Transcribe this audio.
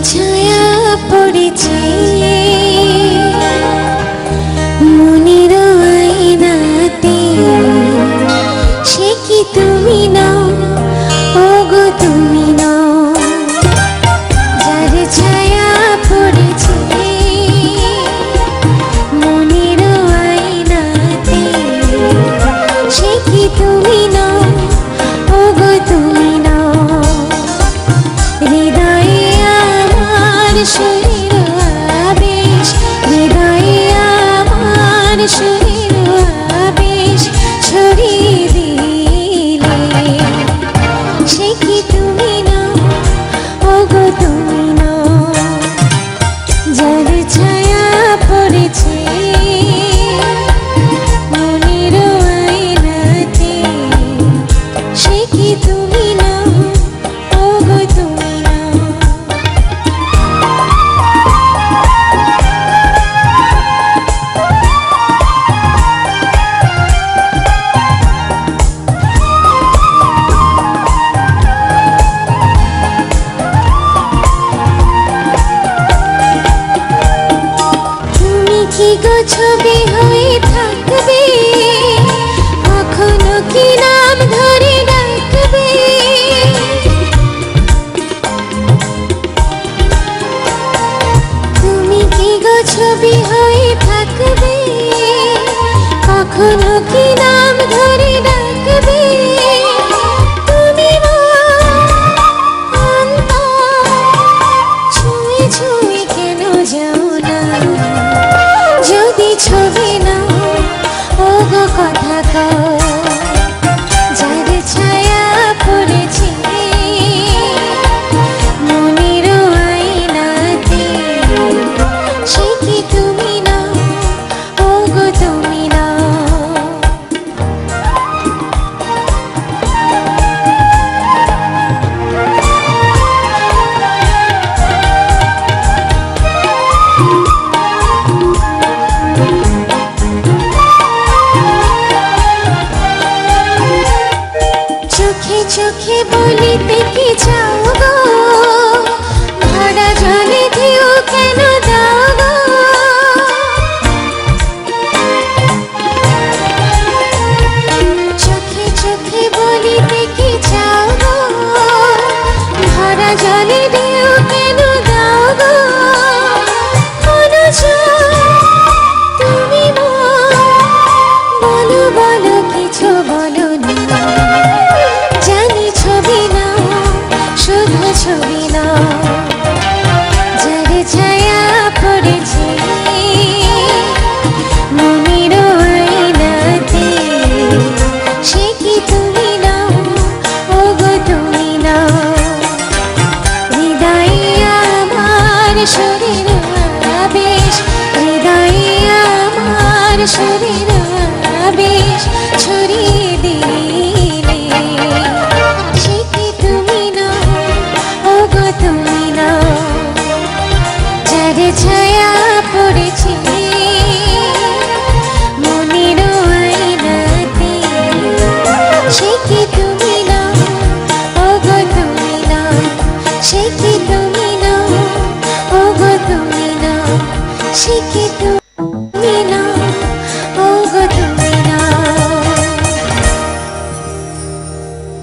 ছায়া পড়েছে। মনের আয়নাতে। সে কি তুমি নাও? ছায়া পড়েছে। গো ছবি হয়ে থাকবে? কখনো কি নাম ধরে ডাকবে? তুমি কি গো ছবি হয়ে থাকবে? কখনো কি নাম ধরে যদি ছবি चोखे चोखे बोली देखे जाओ শরীর বেশ ছড়িয়ে দিলে। সে কি তুমি না? তুমি না। ছায়া পড়েছি তুমি তুমি সে কি তুমি তুমি না। তুমি না?